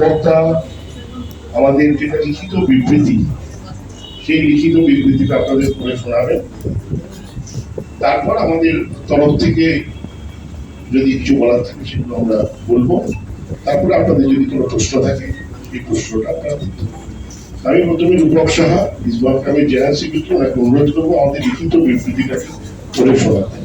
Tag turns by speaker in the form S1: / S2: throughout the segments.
S1: বক্তা আমাদের যেটা লিখিত বিবৃতি, সেই লিখিত বিবৃতিটা আপনাদের করে শোনাবেন। তারপর আমাদের তরফ থেকে যদি কিছু বলার থাকে সেগুলো আমরা বলব। তারপরে আপনাদের যদি কোনো প্রশ্ন থাকে, এই প্রশ্নটা আপনারা আমি প্রথমে রূপক সাহা ইসবাক কামের জেনারেল সেক্রেটারি অনুরোধ করব আমাদের লিখিত বিবৃতিটাকে করে শোনাতে।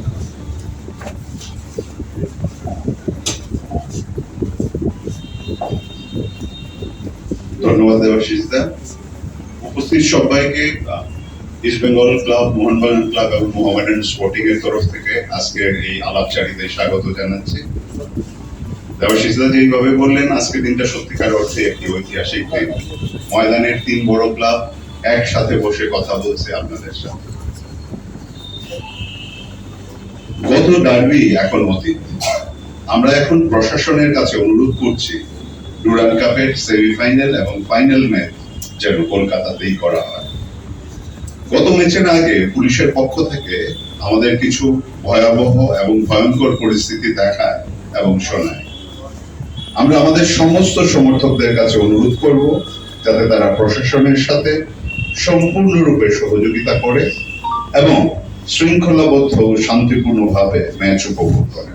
S2: ধন্যবাদ দেবাশিস দা উপস্থিত সবাইকে East Bengal club Mohun Bagan club এবং মোহামেডান স্পোর্টিং এর তরফ থেকে আজকের এই আলাপচারিতে স্বাগত জানাচ্ছি। দেবাশিস দা যেভাবে বললেন আজকের দিনটা সত্যিকার অর্থে একটি ঐতিহাসিক দিন। ময়দানের তিন বড় ক্লাব একসাথে বসে কথা বলছে আপনাদের সাথে গত ডার্বি এখন অতীত। আমরা এখন প্রশাসনের কাছে অনুরোধ করছি ডুরান কাপের সেমিফাইনাল এবং ফাইনাল ম্যাচ যেন কলকাতাতেই করা হয়। গত ম্যাচের আগে পুলিশের পক্ষ থেকে আমাদের কিছু ভয়াবহ এবং ভয়ঙ্কর পরিস্থিতি দেখায় এবং শোনায়। আমরা আমাদের সমস্ত সমর্থকদের কাছে অনুরোধ করব যাতে তারা প্রশাসনের সাথে সম্পূর্ণরূপে সহযোগিতা করে এবং শৃঙ্খলাবদ্ধ শান্তিপূর্ণভাবে ম্যাচ উপভোগ করে।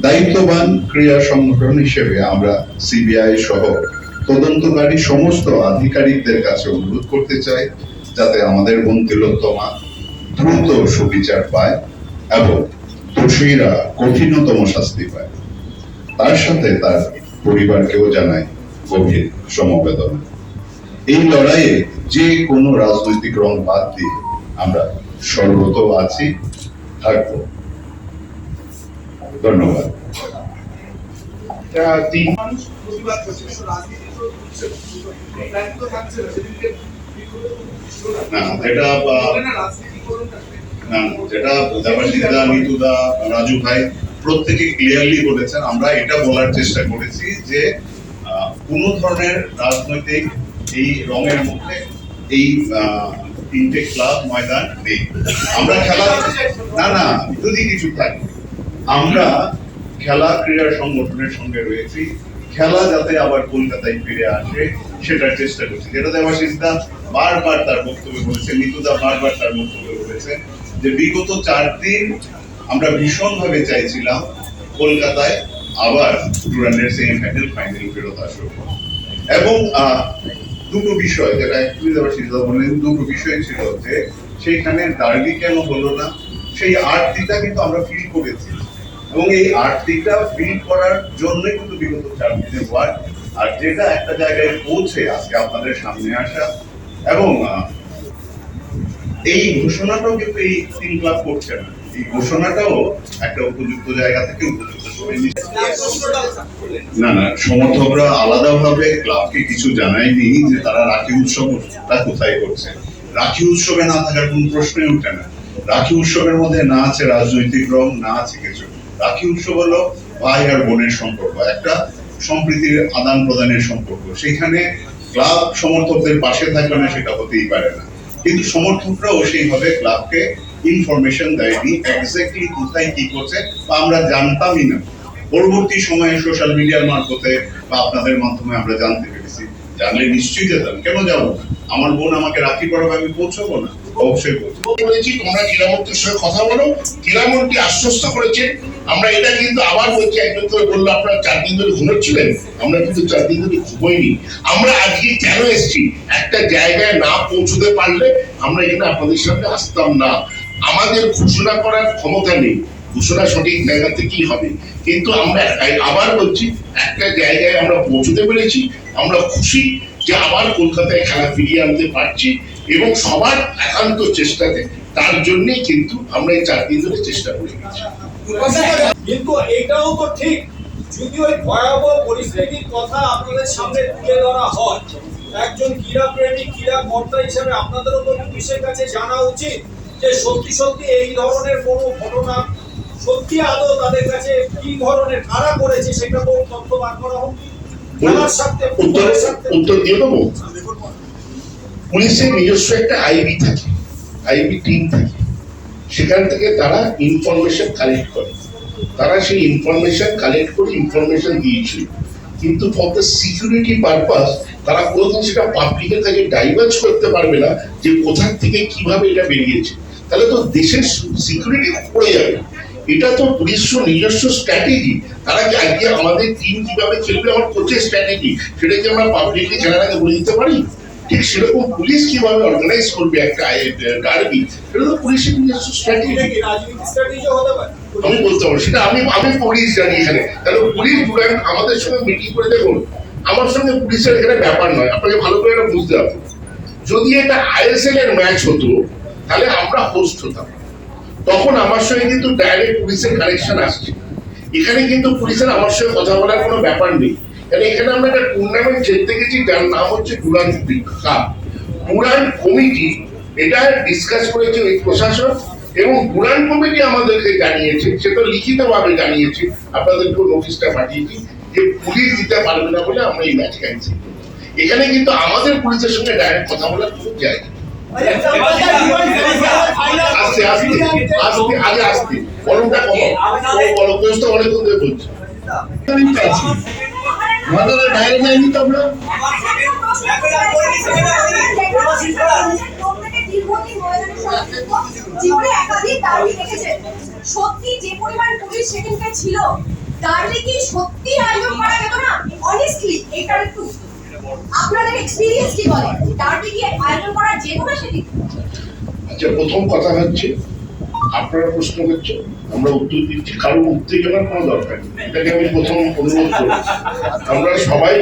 S2: দায়িত্ববান ক্রীড়া সংগঠন হিসেবে আমরা সিবিআই সহ তদন্তকারী সমস্ত আধিকারিকদের কাছে অনুরোধ করতে চাই যাতে আমাদের বোন তিলোত্তমা দ্রুত সুবিচার পায় এবং দোষীরা কঠিনতম শাস্তি পায়। তার সাথে তার পরিবারকেও জানায় গভীর সমবেদনা। এই লড়াইয়ে যে কোনো রাজনৈতিক রং বাদ দিয়ে আমরা সর্বত আছি, থাকব ধন্যবাদ
S1: এটা তিন
S3: মানুষ প্রতিবাদ করছে কিন্তু রাজনীতি তো না। না
S2: যেটা দেবাশিসদা নিতুদা রাজু ভাই প্রত্যেকে ক্লিয়ারলি বলেছেন আমরা এটা বলার চেষ্টা করেছি যে কোনো ধরনের রাজনৈতিক এই রঙের মধ্যে এই তিনটে ক্লাব ময়দান নেই। আমরা খেলা না না যদি কিছু থাকে। আমরা খেলা ক্রীড়া সংগঠনের সঙ্গে রয়েছি। খেলা যাতে আবার কলকাতায় ফিরে আসে, সেটার চেষ্টা করছি। যেটা দেবাশিসদা বারবার তার বক্তব্যে বলেছেন নিতুদা বারবার তার বক্তব্যে বলেছেন যে বিগত চার দিন আমরা ভীষণ ভাবে চাইছিলাম কলকাতায় আবার টুরান্ডের সেমিফাইনাল ফাইনাল ফেরত আসুক। এবং দুটো বিষয়, যেটা একটু দেবাশিসদা বললেন, দুটো বিষয় ছিল যে সেইখানে ডার্বি কেন হলো না, সেই আর্টটিটা কিন্তু আমরা ফিল করেছি। এবং এই আর্টটিটা ফিল করার জন্যই কিন্তু বিগত চার দিনের ওয়ার্ক আর যেটা একটা জায়গায় পৌঁছে আজকে আপনাদের সামনে আসা। এবং এই ঘোষণাটাও কিন্তু এই তিন ক্লাব করছে না। এই ঘোষণাটাও একটা উপযুক্ত জায়গা থেকে উপযুক্ত না না, সমর্থকরা আলাদাভাবে ক্লাবকে কিছু জানায়নি যে তারা রাখি উৎসবটা কোথায় করছে। রাখি উৎসবে না থাকার কোন প্রশ্নই উঠে না। রাখি উৎসবের মধ্যে না আছে রাজনৈতিক রং, না আছে কিছু। রাখি উৎসব হলো ভাই আর বোনের সম্পর্ক, একটা সম্প্রীতির আদান প্রদানের সম্পর্ক। সেখানে ক্লাব সমর্থকদের পাশে থাকলে না সেটা হতেই পারে না। কিন্তু সমর্থকরাও সেইভাবে ক্লাবকে ইনফরমেশন দেয়নি এক্স্যাক্টলি কোথায় কি করছে বা আমরা জানতামই না। পরবর্তী সময়ে সোশ্যাল মিডিয়ার মারফতে বা আপনাদের মাধ্যমে আমরা জানতে পেরেছি। জানলে নিশ্চয়ই যেতাম কেন যাব আমার বোন আমাকে রাখি পড়াবে আমি পৌঁছবো না। অবশ্যই
S1: বলেছি, তোমরা সঙ্গে কথা বলো। আশ্বস্ত করেছেন আমরা এটা কিন্তু আবার বলছি, একজন করে বলল, আপনারা চার দিন ধরে ঘুমোচ্ছিলেন? আমরা কিন্তু চার দিন ধরে ঘুমোইনি। আমরা আজকে কেন এসেছি? একটা জায়গায় না পৌঁছতে পারলে আমরা এখানে আপনাদের সামনে আসতাম না। আমাদের ঘোষণা করার ক্ষমতা নেই। ঘোষণা সঠিক জায়গাতে কি হবে। কিন্তু আমরা আবার বলছি, একটা জায়গায় আমরা পৌঁছতে পেরেছি। আমরা খুশি যে আবার কলকাতায় খেলা ফিরিয়ে আনতে পারছি এবং সবার একান্ত চেষ্টাতে তার জন্যই কিন্তু আমরা এই চার দিন ধরে চেষ্টা করে গেছি
S4: কিন্তু এটাও তো ঠিক, যদি ওই ভয়াবহ পরিস্থিতির কথা আপনাদের সামনে তুলে ধরা হয়, একজন ক্রীড়া প্রেমী ক্রীড়া কর্তা হিসেবে আপনাদেরও তো পুলিশের কাছে জানা উচিত যে সত্যি সত্যি এই ধরনের কোনো ঘটনা সত্যি আদৌ তাদের কাছে কি ধরনের কারা করেছে সেটা তো তথ্য বার করা হোক।
S1: উত্তর উত্তর দিয়ে দেবো? পুলিশের নিজস্ব একটা আইবি থাকে। আইবি টিম থাকে। সেখান থেকে তারা ইনফরমেশন কালেক্ট করে। তারা সেই ইনফরমেশন কালেক্ট করে ইনফরমেশন দিয়েছিল। কিন্তু ফর দ্য সিকিউরিটি পারপাস তারা কোনোদিন সেটা পাবলিকের কাছে ডাইভার্জ করতে পারবে না যে কোথা থেকে কীভাবে এটা বেরিয়েছে। তাহলে তো দেশের সিকিউরিটি পড়ে যাবে। এটা তো পুলিশের নিজস্ব স্ট্র্যাটেজি তারা কি আজকে আমাদের টিম কীভাবে খেলবে আমার কোচের স্ট্র্যাটেজি সেটা কি আমরা পাবলিকলি খেলার আগে বলে দিতে পারি? ঠিক সেরকম পুলিশ কীভাবে অর্গানাইজ করবে একটা ডার্বি সেটা তো পুলিশের নিজস্ব স্ট্র্যাটেজি আমি বলতে পারব সেটা আমি আমি পুলিশ জানি এখানে। তাহলে পুলিশ ডুরান্ট আমাদের সঙ্গে মিটিং করে দেখুন। আমার সঙ্গে পুলিশের এখানে ব্যাপার নয় আপনাকে ভালো করে এটা বুঝতে হবে। যদি এটা আইএসএল এর ম্যাচ হতো তাহলে আমরা হোস্ট হতাম। তখন আমার সঙ্গে কিন্তু ডাইরেক্ট পুলিশের কানেকশন আসছে। এখানে কিন্তু পুলিশের আমার সঙ্গে কথা বলার কোনো ব্যাপার নেই। কারণ এখানে আমরা একটা টুর্নামেন্ট খেলতে গেছি, যার নাম হচ্ছে ডুরান্ট কাপ ডুরান্ট কমিটি, এটা ডিসকাস করেছে ওই প্রশাসন এবং ডুরান্ট কমিটি আমাদেরকে জানিয়েছে, সে তো লিখিতভাবে জানিয়েছে আপনাদেরকে নোটিশটা পাঠিয়েছি যে পুলিশ দিতে পারবে না বলে আমরা এই ম্যাচ ক্যান্সেল এখানে কিন্তু আমাদের পুলিশের সঙ্গে ডাইরেক্ট কথা বলার কোনো জায়গা।
S5: সত্যি যে পরিমাণ পুলিশ সেদিনকে ছিল তাহলে কি সত্যি আয়োজন করা না অনেস্টলি এটা একটু আপনাদের এক্সপিরিয়েন্স কি বলে ডার্বি কি আয়োজন করা যেত না সেদিন
S1: আচ্ছা প্রথম কথা হচ্ছে আপনারা প্রশ্ন করছেন আমরা উত্তর দিচ্ছি। কারোর উত্তেজনার কোনো দরকার নেই। এটাকে আমি প্রথম অনুরোধ করব আমরা সবাই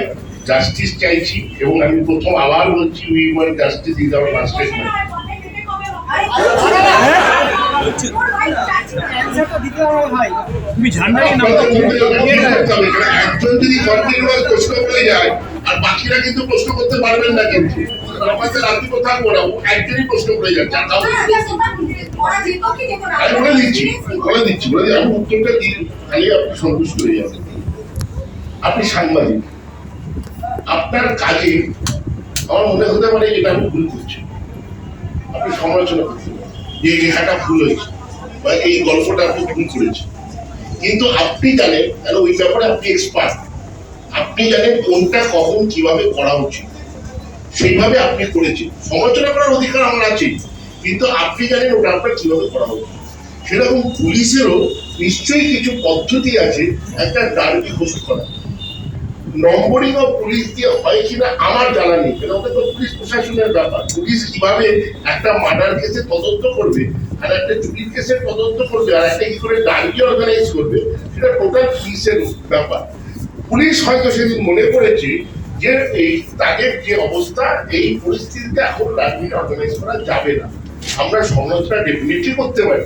S1: জাস্টিস চাইছি এবং আমি প্রথম আবার বলছি we want justice is our last statement একজন যদি কন্টিনিউয়াস প্রশ্ন করে যায় আর বাকিরা কিন্তু প্রশ্ন করতে পারবেন না কিন্তু। আমাদের রাত্রি কোথাও করা একজনই প্রশ্ন করে যাচ্ছে আমি বলে দিচ্ছি বলে দিচ্ছি বলে দিচ্ছি, আমি উত্তরটা দিই আপনি সন্তুষ্ট হয়ে যাবেন। আপনি সাংবাদিক। আপনার কাজে আমার মনে হতে পারে এটা আমি ভুল করছি। আপনি সমালোচনা করতে যে লেখাটা ভুল হয়েছে বা এই গল্পটা আপনি ভুল কিন্তু আপনি জানেন ওই ব্যাপারে আপনি এক্সপার্ট আপনি জানেন কোনটা কখন কীভাবে করা উচিত। সেইভাবে আপনি করেছেন। সমালোচনা করার অধিকার আমার আছে। কিন্তু আপনি জানেন ওটা আপনার কীভাবে করা উচিত। সেরকম পুলিশেরও নিশ্চয়ই কিছু পদ্ধতি আছে একটা ডার্বি হোস্ট করা নম্বরিং অফ পুলিশ দিয়ে হয় কিনা আমার জানা নেই। কেন? ওটা তো পুলিশ প্রশাসনের ব্যাপার। পুলিশ কীভাবে একটা মার্ডার কেসে তদন্ত করবে আর একটা চুরির কেসের তদন্ত করবে আর একটা কি করে ডার্বি অর্গানাইজ করবে, সেটা টোটাল পুলিশের ব্যাপার। পুলিশ হয়তো সেদিন মনে করেছে যে এই তাদের যে অবস্থা, এই পরিস্থিতিতে এখন রাজনীতি অর্গানাইজ করা যাবে না। আমরা সমালোচনা ডেফিনেটলি করতে পারি।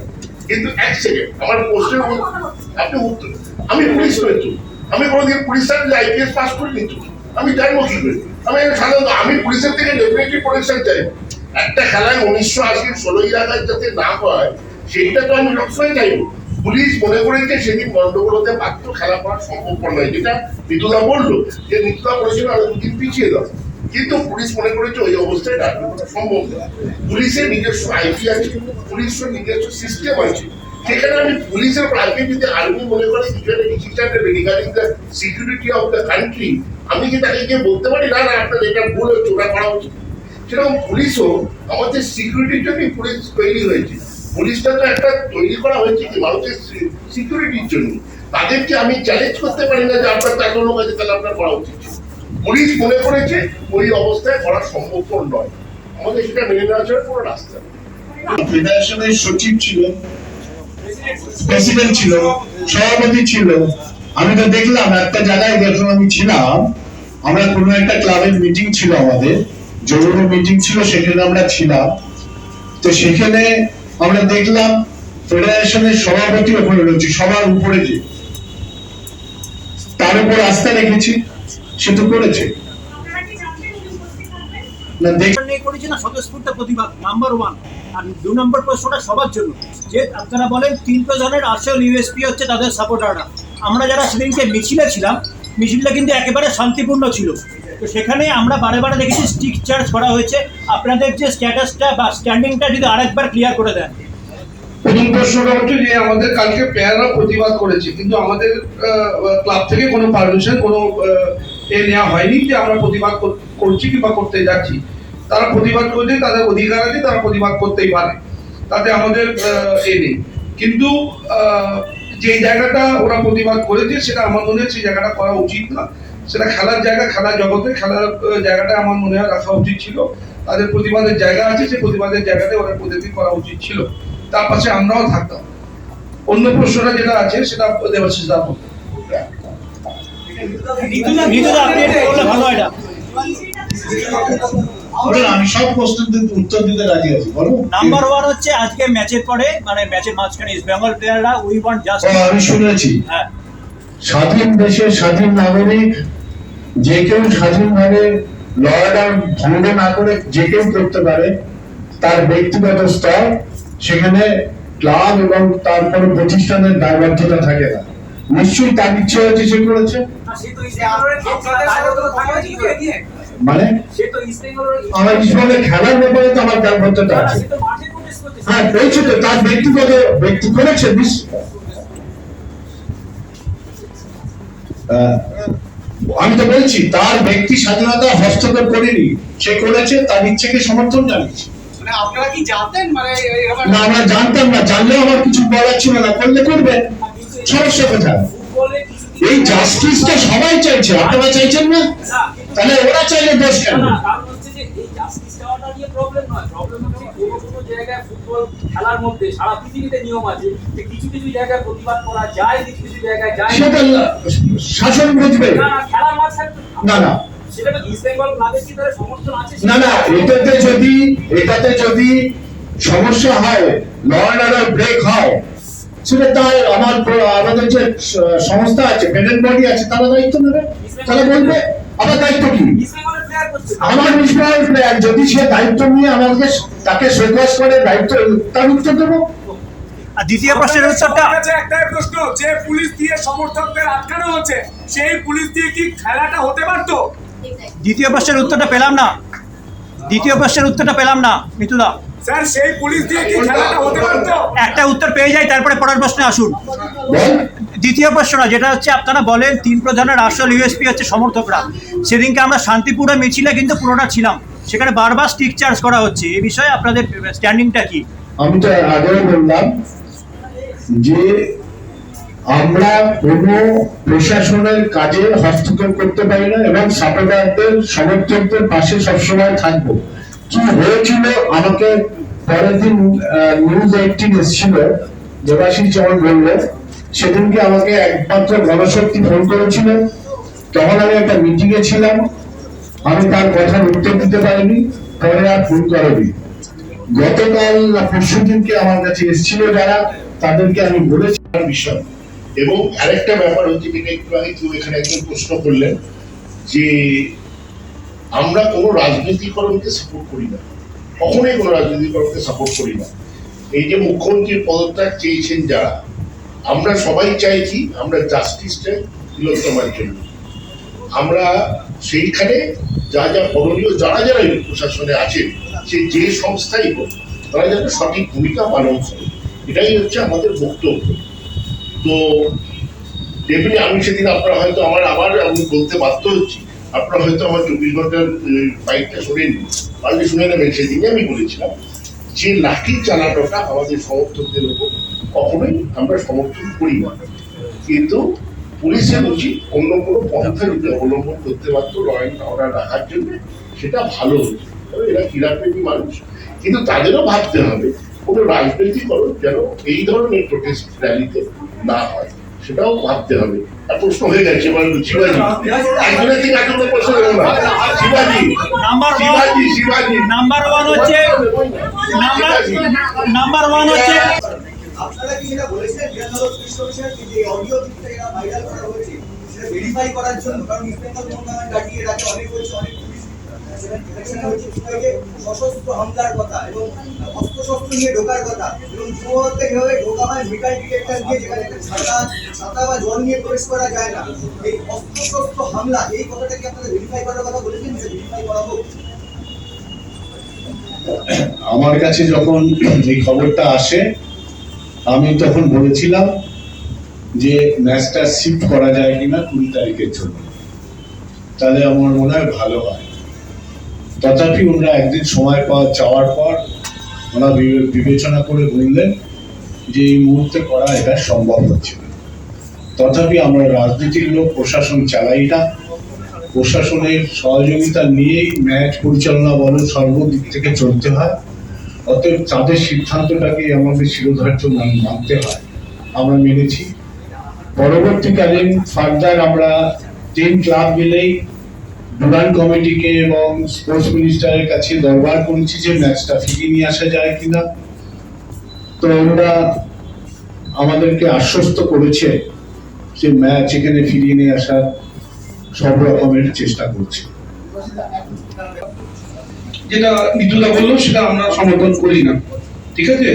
S1: কিন্তু এক সেকেন্ড আমার প্রশ্নের আপনি উত্তর আমি পুলিশ হয়েছি। আমি কোনোদিন পুলিশ সার্ভিস আইপিএস পাস করিনি তো। আমি জানব কি করে আমি সাধারণত আমি পুলিশের থেকে ডেফিনেটলি প্রোটেকশন চাই। একটা খেলায় উনিশশো আশির ষোলোই আগস্ট যাতে না হয়, সেইটা তো আমি সবসময় চাইব। পুলিশ মনে করেছে সেদিন গন্ডগোল হতে পারতো খেলা করা সম্ভবপর নয় যেটা নিতুদা বলল, যে নিতুদা বলেছিল আরও দুদিন পিছিয়ে দাও। কিন্তু পুলিশ মনে করেছে ওই অবস্থায় ডাকবে করা সম্ভব না। পুলিশের নিজস্ব আইপি আছে, পুলিশের নিজস্ব সিস্টেম আছে। সেখানে আমি পুলিশের আগে যদি আর্মি মনে করে কিছু একটা decision the security of the country আমি কি তাকে গিয়ে বলতে পারি? না না, আপনার এটা ভুল ওটা করা উচিত। সেরকম পুলিশও আমাদের সিকিউরিটির জন্যই পুলিশ তৈরি হয়েছে। পুলিশটা তো একটা তৈরি করা হয়েছে কি সিকিউরিটির জন্য? তাদেরকে আমি চ্যালেঞ্জ করতে পারি না যে আপনার লোক আছে, তাহলে আপনার করা উচিত। পুলিশ মনে করেছে ওই অবস্থায় করা নয়। আমাদের সেটা মেনে কোনো রাস্তা
S6: ফেডারেশনের সচিব ছিল প্রেসিডেন্ট ছিল, সভাপতি ছিল। আমি তো দেখলাম একটা জায়গায় যখন আমি ছিলাম, আমরা কোনো একটা ক্লাবের মিটিং ছিল আমাদের জরুরি মিটিং ছিল, সেখানে আমরা ছিলাম। তো সেখানে আমরা দেখলাম ফেডারেশনের সভাপতি ওখানে রয়েছে, সবার উপরে যে। তার উপর আস্থা রেখেছি, সে তো করেছে।
S7: আমরা যারা সেদিনকে মিছিলে ছিলাম, মিছিলটা কিন্তু একেবারে শান্তিপূর্ণ ছিল। তো সেখানে আমরা বারে বারে দেখেছি স্টিক চার্জ করা হয়েছে। আপনাদের যে স্ট্যাটাসটা বা স্ট্যান্ডিংটা যদি আরেকবার ক্লিয়ার করে দেন।
S3: যে আমাদের কালকে প্লেয়াররা প্রতিবাদ করেছে, কিন্তু আমাদের ক্লাব থেকে কোনো পারমিশন কোনো এ নেওয়া হয়নি যে আমরা প্রতিবাদ করছি কিংবা করতে যাচ্ছি। তারা প্রতিবাদ করছে, তাদের অধিকার আছে, তারা প্রতিবাদ করতেই পারে। তাতে আমাদের এ নেই। কিন্তু যে জায়গাটা ওরা প্রতিবাদ করেছে, সেটা আমার মনে হয় সেই জায়গাটা করা উচিত না। সেটা খেলার জায়গা খেলার জগতে খেলার জায়গাটা আমার মনে হয় রাখা উচিত ছিল। তাদের প্রতিবাদের জায়গা আছে সেই প্রতিবাদের জায়গাতে ওরা প্রতিবাদ করা উচিত ছিল। তার পাশে আমরাও থাকতাম। অন্য প্রশ্নটা যেটা আছে সেটা দেবাশিস দা বলবেন।
S7: নিতুদা আপনি একটু বললে ভালো হয় না।
S6: বলুন, আমি সব প্রশ্নের উত্তর দিতে রাজি আছি বলুন।
S7: নাম্বার ওয়ান হচ্ছে আজকে ম্যাচের পরে মানে ম্যাচের মাঝখানে ইস্ট বেঙ্গল প্লেয়াররা উই ওয়ান্ট জাস্ট
S6: আমি শুনেছি।
S7: হ্যাঁ।
S6: স্বাধীন দেশের স্বাধীন নাগরিক যে কেউ স্বাধীনভাবে লড়াটা ভঙ্গ না করে যে কেউ করতে পারে তার ব্যক্তিগত স্তর সেখানে ক্লাব এবং তারপর প্রতিষ্ঠানের দায়বদ্ধতা থাকে না। নিশ্চয়ই তার ইচ্ছে হয়েছে সে করেছে। মানে? আমার ইসমানের খেলার ব্যাপারে তো আমার দায়বদ্ধতা আছে। হ্যাঁ বলছি তো তার ব্যক্তিগত ব্যক্তি করেছে আমি তো বলছি তার ব্যক্তি স্বাধীনতা হস্তক্ষেপ করেনি। সে করেছে তার ইচ্ছেকে সমর্থন জানিয়েছে।
S3: মানে আপনারা কি জানতেন? মানে
S6: না আমরা জানতাম না জানলেও আমার কিছু বলার ছিল না করলে করবে সমস্যা কোথায়? এই জাস্টিসটা সবাই চাইছে আপনারা চাইছেন না? তাহলে ওরা চাইলে দোষ কেন?
S8: না, কারণ হচ্ছে যে এই justice নিয়ে problem নয়। Problem হচ্ছে কোনো কোনো জায়গায় ফুটবল খেলার মধ্যে সারা পৃথিবীতে নিয়ম আছে যে কিছু কিছু জায়গায় প্রতিবাদ করা যায় কিছু কিছু জায়গায় যায়
S6: সেটা শাসন বুঝবে।
S8: না, না, খেলার মাঝখানে
S6: না, না।
S8: সেটা তো ইস্ট বেঙ্গল ক্লাবের কি তাদের সমর্থন আছে?
S6: না না এটাতে যদি এটাতে যদি সমস্যা হয় ল অ্যান্ড ব্রেক হয় সেটা তার আমার আমাদের যে সংস্থা আছে পেটেন্ট বডি আছে তারা দায়িত্ব নেবে। তারা বলবে আমার দায়িত্ব কি? আমার যদি সে দায়িত্ব নিয়ে আমাকে তাকে সৈকস করে দায়িত্ব তার উত্তর দেবো?
S7: আর দ্বিতীয় প্রশ্নের উত্তরটা
S9: কাছে একটাই প্রশ্ন যে পুলিশ দিয়ে সমর্থকদের আটকানো হচ্ছে সেই পুলিশ দিয়ে কি খেলাটা হতে পারতো?
S7: দ্বিতীয় প্রশ্নের উত্তরটা পেলাম না। দ্বিতীয় প্রশ্নের উত্তরটা পেলাম না মিতুদা।
S9: স্যার সেই পুলিশ দিয়ে কি খেলাটা হতে পারতো?
S7: একটা উত্তর পেয়ে যাই তারপরে পরের প্রশ্নে আসুন। দ্বিতীয় প্রশ্নটা যেটা হচ্ছে আপনারা বলেন তিন প্রধানের আসল ইউএসপি হচ্ছে সমর্থকরা। সেদিনকে আমরা শান্তিপুরে মিছিলে কিন্তু পুরোটা ছিলাম। সেখানে বারবার স্টিক চার্জ করা হচ্ছে। এই বিষয়ে আপনাদের স্ট্যান্ডিংটা কি?
S6: আমি তো আগেও বললাম যে আমরা কোনো প্রশাসনের কাজে হস্তক্ষেপ করতে পারি না এবং সাপোর্টারদের সমর্থকদের পাশে সবসময় থাকব। কি হয়েছিল? আমাকে পরের দিন নিউজ এইটিন এসেছিল। দেবাশিস যেমন বলল সেদিনকে আমাকে একমাত্র গণশক্তি ফোন করেছিল। তখন আমি একটা মিটিং এ ছিলাম। আমি তার কথার উত্তর দিতে পারিনি, পরে আর ফোন করেনি। গতকাল পরশু দিনকে আমার কাছে এসেছিল যারা, তাদেরকে আমি বলেছি
S1: বিষয়। এবং আরেকটা ব্যাপার হচ্ছে যেটা একটু আগে কেউ এখানে একজন প্রশ্ন করলেন যে, আমরা কোনো রাজনীতিকরণকে সাপোর্ট করি না। কখনোই কোনো রাজনীতিকরণকে সাপোর্ট করি না। এই যে মুখ্যমন্ত্রীর পদত্যাগ চেয়েছেন যারা আমরা সবাই চাইছি আমরা জাস্টিস চাই তিলোত্তমার জন্য। আমরা সেইখানে যা যা করণীয়, যারা যারা প্রশাসনে আছেন, সে যে সংস্থাই হোক, তারা যেন সঠিক ভূমিকা পালন করে। এটাই হচ্ছে আমাদের বক্তব্য। তো তেমনি আমি সেদিন আপনারা হয়তো আমার আবার আমি বলতে বাধ্য হচ্ছি। আপনারা হয়তো আমার চব্বিশ ঘণ্টার বাইকটা শোনেননি। পারলে শুনে নেবেন, সেদিনই আমি বলেছিলাম যে লাঠি চালানোটা আমাদের সমর্থকদের উপর কখনোই আমরা সমর্থন করি না। কিন্তু পুলিশের উচিত অন্য কোনো পন্থা যদি অবলম্বন করতে পারতো ল অ্যান্ড অর্ডার রাখার জন্য। সেটা ভালো হতো। এরা ক্রীড়াপ্রেমী মানুষ। কিন্তু তাদেরও ভাবতে হবে কোনো রাজনৈতিকরণ যেন এই ধরনের প্রোটেস্ট র্যালিতে না হয়। সেটাও ভাবতে হবে। আর প্রশ্ন হয়ে গেছে এবার শিবাজি। একজনের থেকে একজনের প্রশ্ন হলো না। শিবাজি।
S7: নাম্বার
S1: শিবাজি শিবাজি।
S7: নাম্বার ওয়ান হচ্ছে নাম্বার ওয়ান হচ্ছে
S10: আপনারা কি কমিশনার, যে অডিও ভাইরাল করা হয়েছে, সেটা ভেরিফাই করার জন্য, কারণ ইস্ট বেঙ্গল ডাকিয়ে রাখে অনেক হয়েছে, অনেক সশস্ত্র হামলার কথা এবং অস্ত্রশস্ত্র নিয়ে ঢোকার কথা এবং ঢোকা হয় মেটাল দিয়ে, যেখানে ছাতা ছাতা বা জল নিয়ে প্রবেশ করা যায় না। এই অস্ত্রশস্ত্র হামলা, এই কথাটা কি আপনারা ভেরিফাই করার কথা বলেছেন যে ভেরিফাই করা হোক?
S6: আমার কাছে যখন এই খবরটা আসে আমি তখন বলেছিলাম যে ম্যাচটা শিফট করা যায় কিনা কুড়ি তারিখের জন্য। তাহলে আমার মনে হয় ভালো হয়। তথাপি ওনারা একদিন সময় পাওয়া চাওয়ার পর ওনারা বিবে- বিবেচনা করে বললেন যে এই মুহূর্তে করা এটা সম্ভব হচ্ছে না। তথাপি আমরা রাজনীতির লোক, প্রশাসন চালাই না। প্রশাসনের সহযোগিতা নিয়েই ম্যাচ পরিচালনা বলো সর্বদিক থেকে চলতে হয়। অতএব তাদের সিদ্ধান্তটাকে আমাদের শিরোধার্য মান- মানতে হয়। আমরা মেনেছি। পরবর্তীকালীন ফার্দার আমরা তিন ক্লাব মিলেই ডুরান কমিটিকে এবং স্পোর্টস মিনিস্টারের কাছে দরবার করেছি যে ম্যাচটা ফিরিয়ে নিয়ে আসা যায় কিনা। তো ওরা আমাদেরকে আশ্বস্ত করেছে যে ম্যাচ এখানে ফিরিয়ে নিয়ে আসার সব রকমের চেষ্টা করছে।
S3: যেটা মিতুদা বলল, সেটা আমরা সমর্থন করি না। ঠিক আছে?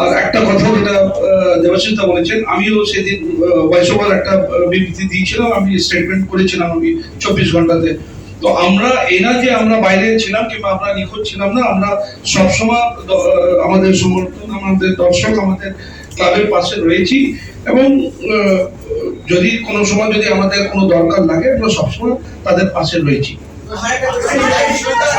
S3: আর একটা কথা যেটা দেবাশিসদা বলেছেন, আমিও সেদিন ভয়েস ওভার একটা বিবৃতি দিয়েছিলাম, আমি স্টেটমেন্ট করেছিলাম আমি চব্বিশ ঘন্টাতে তো আমরা এনা যে আমরা বাইরে ছিলাম কিংবা আমরা নিখোঁজ ছিলাম না, আমরা সবসময় আমাদের সমর্থন, আমাদের দর্শক, আমাদের ক্লাবের পাশে রয়েছি এবং যদি কোনো সময় যদি আমাদের কোনো দরকার লাগে, আমরা সবসময় তাদের পাশে রয়েছি।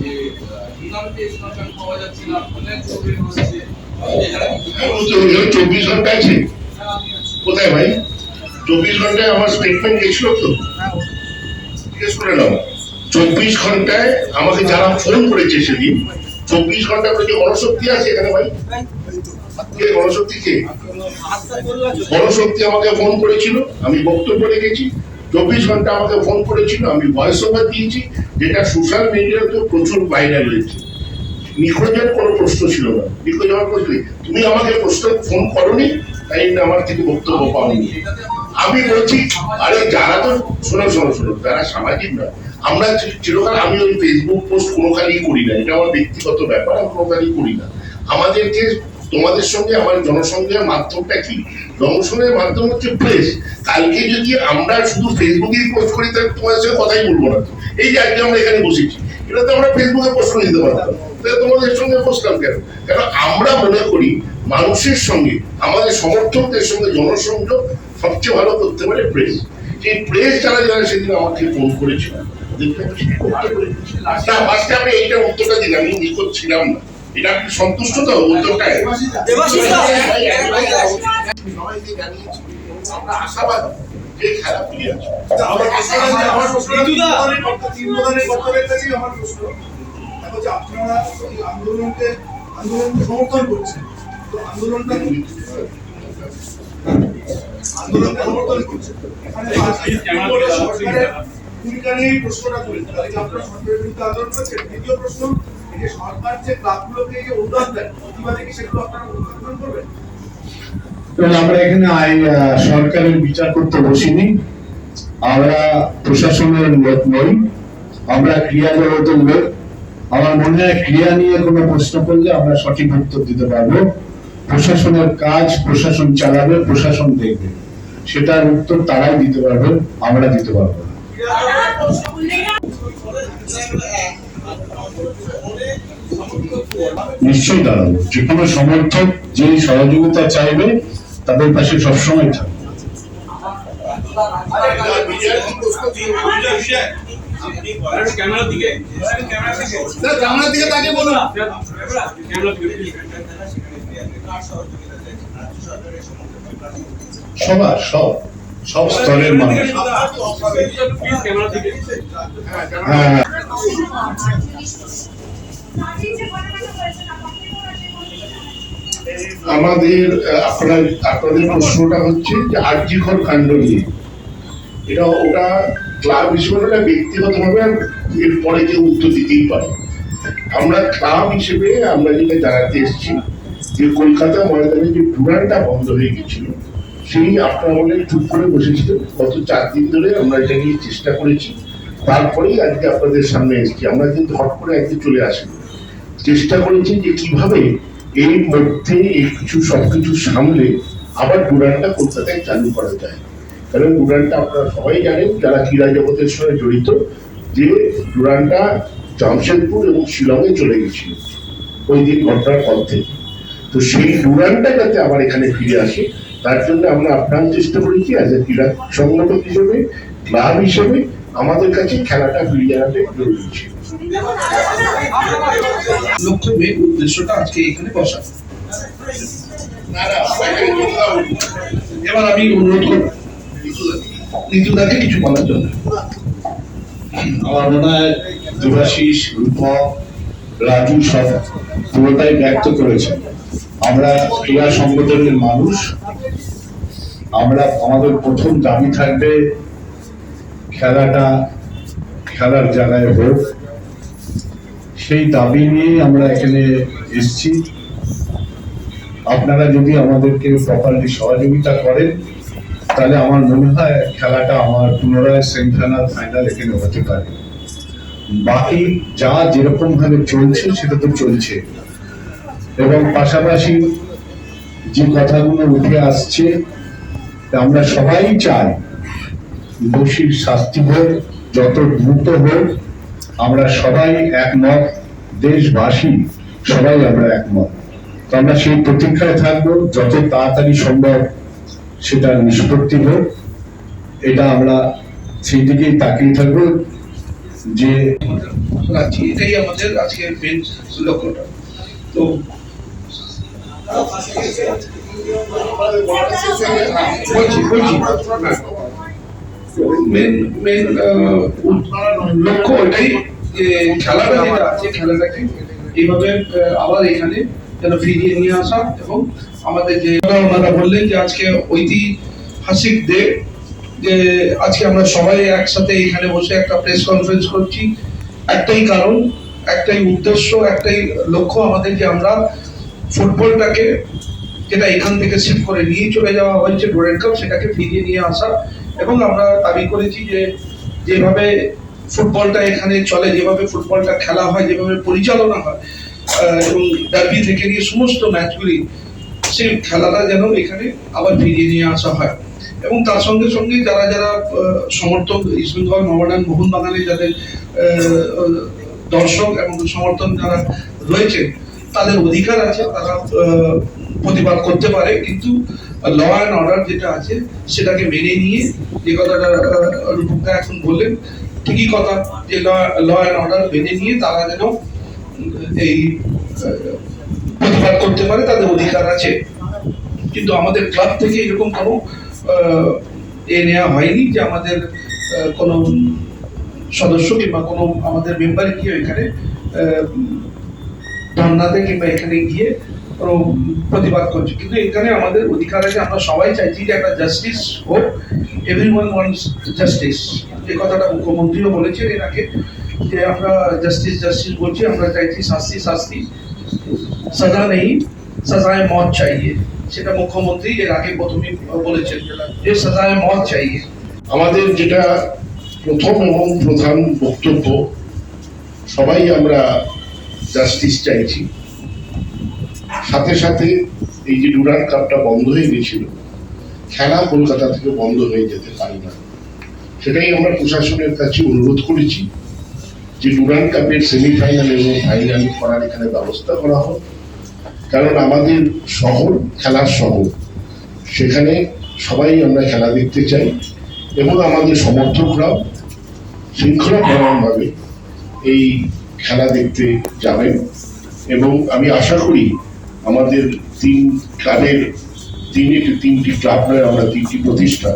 S11: যে টুর্নামেন্টে টুর্নামেন্ট পাওয়া যাচ্ছে না অনেক ছবি রয়েছে
S1: চব্বিশ ঘণ্টা আছে। কোথায় ভাই? চব্বিশ ঘন্টায় আমার স্টেটমেন্ট গেছিল তো? জিজ্ঞেস করে নাও। চব্বিশ ঘন্টায় আমাকে যারা ফোন করেছে সেদিন চব্বিশ ঘণ্টা যে গণশক্তি আছে এখানে ভাই? গণশক্তি কে? গণশক্তি আমাকে ফোন করেছিল আমি বক্তব্য রেখেছি। চব্বিশ ঘণ্টা আমাকে ফোন করেছিল, আমি ভয়েস ওভার দিয়েছি, যেটা সোশ্যাল মিডিয়াতে প্রচুর ভাইরাল হয়েছে। নিখোঁজের কোনো প্রশ্ন ছিল না। নিখোঁজ হওয়ার প্রশ্ন তুমি আমাকে প্রশ্ন ফোন করনি, তাই আমার থেকে বক্তব্য পাওনি। আমি বলছি, আরে যারা তো, শোনো শোনো শোনো, যারা সামাজিক না, আমরা চিরকাল আমি ওই ফেসবুক পোস্ট কোনোখানেই করি না, এটা আমার ব্যক্তিগত ব্যাপার, আমি কোনোখানেই করি না। আমাদেরকে তোমাদের সঙ্গে, আমার জনসংযোগের মাধ্যমটা কি? জনসংযোগের মাধ্যম হচ্ছে প্রেস কালকে যদি আমরা শুধু ফেসবুকেই পোস্ট করি, তাহলে তোমাদের সঙ্গে কথাই বলব না। এই যে আজকে আমরা এখানে বসেছি, এটা তো আমরা ফেসবুকে পোস্ট করে দিতে পারতাম। তাহলে তোমাদের সঙ্গে বসলাম কেন? কেন আমরা মনে করি মানুষের সঙ্গে, আমাদের সমর্থকদের সঙ্গে জনসংযোগ সবচেয়ে ভালো করতে পারে প্রেস সেই প্রেস যারা যারা সেদিন আমাকে ফোন করেছিল না ফার্স্টে আমি এইটার উত্তরটা দিলাম, আমি নিখোঁজ ছিলাম না। এটা আপনি সন্তুষ্ট তো? উত্তরটায় আমরা আশাবাদ যে খেলা ফিরে আসবে
S9: আমার প্রশ্ন আছে, আমার প্রশ্ন তিন প্রধানের বক্তব্য- তিন প্রধানের বক্তব্যের কাছেই আমার প্রশ্ন? দেখো যে আপনারা আন্দোলনকে আন্দোলনকে সমর্থন করছেন। তো আন্দোলনটা আন্দোলনকে সমর্থন করছেন। এখানে সরকারের ভূমিকা প্রশ্নটা তুলেছে তাহলে কি আপনারা সরকারের বিরুদ্ধে আন্দোলন করছেন? দ্বিতীয় প্রশ্ন এই সরকার যে ক্লাবগুলোকে যে অনুদান দেয় প্রতিবাদে কি সেগুলো আপনারা আন্দোলন করবেন?
S6: আমরা এখানে আই সরকারের বিচার করতে বসিনি। আমরা প্রশাসনের লোক নই। আমরা ক্রিয়া জগতের লোক। আমার মনে হয় ক্রিয়া নিয়ে কোনো প্রশ্ন করলে আমরা সঠিক উত্তর দিতে পারব। প্রশাসনের কাজ প্রশাসন চালাবে প্রশাসন দেখবে। সেটার উত্তর তারাই দিতে পারবে আমরা দিতে পারব না। নিশ্চয়ই দাঁড়াবো। যে কোনো সমর্থক যে সহযোগিতা চাইবে, তাদের পাশে সবসময় থাকবে।
S9: তাকে
S6: সবার সব সব স্তরের মানুষ।
S11: দিকে
S6: হ্যাঁ।
S1: আমাদের আপনার, আপনাদের প্রশ্নটা হচ্ছে যে আর্যিকর কাণ্ড নিয়ে। এটা ওটা ক্লাব হিসেবে না, ব্যক্তিগতভাবে এরপরে কেউ উত্তর দিতেই পারে। আমরা ক্লাব হিসেবে আমরা যেটা জানাতে এসেছি, যে কলকাতা ময়দানে যে ডুরানটা বন্ধ হয়ে গেছিল, সেই আপনার বলে চুপ করে বসেছিলেন। গত চার দিন ধরে আমরা এটা নিয়ে চেষ্টা করেছি। তারপরেই আজকে আপনাদের সামনে এসেছি। আমরা কিন্তু হট করে একদিন চলে আসি। চেষ্টা করেছি যে কীভাবে এর মধ্যে এই কিছু সবকিছু সামলে আবার ডুরানটা কলকাতায় চালু করা যায়। কারণ ডুরানটা আপনারা সবাই জানেন, যারা ক্রীড়া জগতের সঙ্গে জড়িত, যে ডুরানটা জামশেদপুর এবং শিলংয়ে চলে গেছিল ওই দিন ঘটনার পর থেকে। তো সেই ডুরানটা যাতে আবার এখানে ফিরে আসে, তার জন্য আমরা আপ্রাণ চেষ্টা করেছি অ্যাজ এ ক্রীড়া সংগঠক হিসেবে, ক্লাব হিসেবে আমাদের কাছে খেলাটা ফিরিয়ে আনাটা জরুরি ছিল।
S3: এবার আমি অনুরোধ করব ঋতুদাকে কিছু বলার জন্য।
S6: আমার মনে হয় রাজু সব পুরোটাই ব্যক্ত করেছেন আমরা ক্রীড়া সংগঠনের মানুষ। আমরা, আমাদের প্রথম দাবি থাকবে খেলাটা খেলার জায়গায় হোক সেই দাবি নিয়ে আমরা এখানে এসেছি। আপনারা যদি আমাদেরকে প্রপারলি সহযোগিতা করেন, তাহলে আমার মনে হয় খেলাটা আমার পুনরায় সেমিফাইনাল ফাইনাল এখানে হতে পারে। বাকি যা যেরকম ভাবে চলছে, সেটা তো চলছে। এবং পাশাপাশি যে কথাগুলো উঠে আসছে আমরা সবাই চাই দোষীর শাস্তি হোক, যত দ্রুত হোক, আমরা সবাই একমত দেশবাসী সবাই আমরা একমত। তো আমরা সেই প্রতীক্ষায় থাকব, যত তাড়াতাড়ি সম্ভব সেটা নিষ্পত্তি হোক। এটা আমরা সেই দিকেই তাকিয়ে থাকব যে
S3: রাখছি এটাই আমাদের আজকে মেন লক্ষ্যটা। তো মেন লক্ষ্য ওইটাই। যে খেলাটা যেটা আছে খেলাটাকে এইভাবে আবার এখানে যেন ফিরিয়ে নিয়ে আসা এবং আমাদের যে ওনারা বললেন যে আজকে ঐতিহাসিক ডে, যে আজকে আমরা সবাই একসাথে এখানে বসে একটা প্রেস কনফারেন্স করছি। একটাই কারণ, একটাই উদ্দেশ্য, একটাই লক্ষ্য আমাদের যে আমরা ফুটবলটাকে যেটা এখান থেকে শিফট করে নিয়ে চলে যাওয়া হয়েছে ডোরেন কাপ সেটাকে ফিরিয়ে নিয়ে আসা। এবং আমরা দাবি করেছি যে যেভাবে ফুটবলটা এখানে চলে যেভাবে ফুটবলটা খেলা হয় যেভাবে পরিচালনা হয় এবং ডার্বি থেকে নিয়ে সমস্ত ম্যাচগুলি সেই খেলাটা যেন এখানে আবার ফিরিয়ে নিয়ে আসা হয়। এবং তার সঙ্গে সঙ্গে যারা যারা সমর্থক ইস্ট বেঙ্গল মোহামেডান মোহনবাগানে যাদের দর্শক এবং সমর্থন যারা রয়েছে তাদের অধিকার আছে তারা প্রতিবাদ করতে পারে কিন্তু ল অ্যান্ড অর্ডার যেটা আছে সেটাকে মেনে নিয়ে যে কথাটা আহ, রূপকদা এখন বললেন ঠিকই কথা, যে ল অ্যান্ড অর্ডার মেনে নিয়ে তারা যেন এই প্রতিবাদ করতে পারে, তাদের অধিকার আছে। কিন্তু আমাদের ক্লাব থেকে এরকম কোনো এ নেওয়া হয়নি যে আমাদের কোনো সদস্য কিংবা কোনো আমাদের মেম্বার গিয়ে এখানে ধর্নাতে কিংবা এখানে গিয়ে প্রতিবাদ করছে। কিন্তু এখানে আমাদের অধিকার আছে, আমরা সবাই চাইছি যে একটা জাস্টিস হোক এভরি ওয়ান ওয়ান্টস জাস্টিস যে কথাটা মুখ্যমন্ত্রীও বলেছেন এর আগে যে আমরা জাস্টিস জাস্টিস বলছি, আমরা চাইছি শাস্তি শাস্তি। সাজা নেই, সাজায় মত চাইয়ে। সেটা মুখ্যমন্ত্রী এর আগে প্রথমেই বলেছেন যে সাজায় মত চাইয়ে।
S1: আমাদের যেটা প্রথম এবং প্রধান বক্তব্য, সবাই আমরা জাস্টিস চাইছি। সাথে সাথে এই যে ডুরান কাপটা বন্ধ হয়ে গেছিল খেলা কলকাতা থেকে বন্ধ হয়ে যেতে পারে না। সেটাই আমরা প্রশাসনের কাছে অনুরোধ করেছি যে ডুরান কাপের সেমিফাইনাল এবং ফাইনাল করার এখানে ব্যবস্থা করা হোক। কারণ আমাদের শহর খেলার শহর, সেখানে সবাই আমরা খেলা দেখতে চাই এবং আমাদের সমর্থকরাও শৃঙ্খলাপরায়ণভাবে এই খেলা দেখতে যাবেন। এবং আমি আশা করি আমাদের তিন ক্লাবের তিনটি তিনটি ক্লাব নয়, আমরা তিনটি প্রতিষ্ঠান।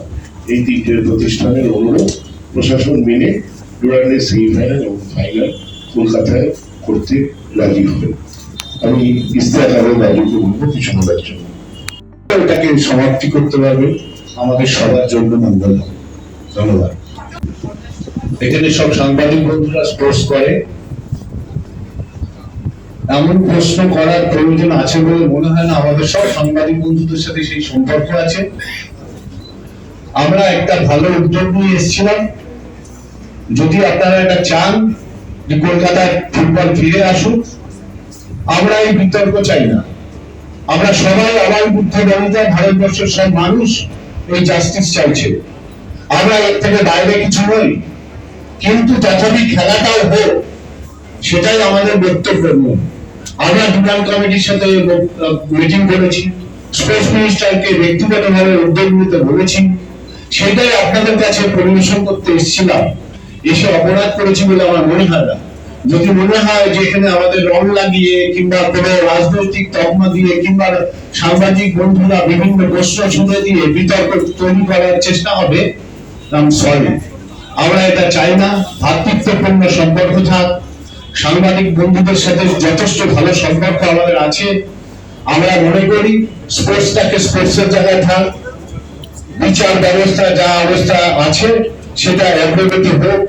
S1: এই তিনটে প্রতিষ্ঠানের অনুরোধ, প্রশাসন মেনে ডুরান্ডের সেমিফাইনাল এবং ফাইনাল কলকাতায় করতে রাজি হবে। আমি ইস্তেহার আলম রাজুকে বলব, কিছু বলার জন্য।
S6: এটাকে সমাপ্তি করতে পারবে। আমাদের সবার জন্য মঙ্গল। ধন্যবাদ। এখানে সব সাংবাদিক বন্ধুরা স্পোর্টস করে। এমন প্রশ্ন করার প্রয়োজন আছে বলে মনে হয় না। আমাদের সব সাংবাদিক বন্ধুদের সাথে সেই সম্পর্ক আছে। আমরা একটা ভালো উদ্যোগ নিয়ে এসেছিলাম। যদি আপনারা এটা চান যে কলকাতায় ফুটবল ফিরে আসুক, আমরা এই বিতর্ক চাই না। আমরা সবাই আবার বুদ্ধ জনতা ভারতবর্ষের সব মানুষ এই জাস্টিস চাইছে। আমরা এর থেকে বাইরে কিছু নই, কিন্তু তথাপি খেলাটাও হোক, সেটাই আমাদের বক্তব্য আমরা কমিটির সাথে মিটিং করেছি। মিনিস্টারকে ব্যক্তিগতভাবে উদ্যোগ নিতে বলেছি। সেটাই আপনাদের কাছে পরিবেশন করতে এসেছিলাম। এসে অপরাধ করেছি বলে আমার মনে হয় না। যদি মনে হয় আমাদের রং লাগিয়ে কিংবা কোনো রাজনৈতিক তকমা দিয়ে কিংবা সাংবাদিক বন্ধুরা বিভিন্ন প্রশ্ন ছুঁড়ে দিয়ে বিতর্ক তৈরি করার চেষ্টা হবে আমরা এটা চাই না। ভাতৃত্বপূর্ণ সম্পর্ক থাক। সাংবাদিক বন্ধুদের সাথে যথেষ্ট ভালো সম্পর্ক আমাদের আছে। আমরা মনে করি স্পোর্টসটাকে স্পোর্টসের জায়গায় থাক বিচার ব্যবস্থা যা অবস্থা আছে সেটা অগ্রগতি হোক।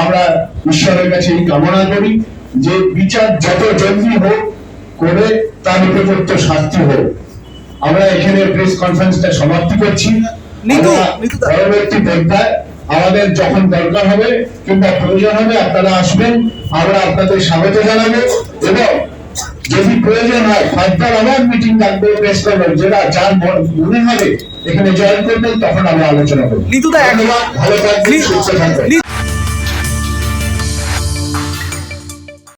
S6: আমরা ঈশ্বরের কাছে এই কামনা করি যে বিচার যত জলদি হোক করে তার উপযুক্ত শাস্তি হোক। আমরা এখানে প্রেস কনফারেন্সটা সমাপ্তি করছি। পরবর্তী পর্যায়ে আমাদের যখন দরকার হবে কিংবা প্রয়োজন হবে আপনারা আসবেন আমরা আপনাদের স্বাগত জানাব এবং যদি প্রয়োজন হয় ফার্দার আবার মিটিং থাকবে প্রেস করবেন যেটা যার মনে হবে এখানে জয়েন করবেন তখন আমরা আলোচনা করব। ভালো থাকবেন সুস্থ থাকবেন।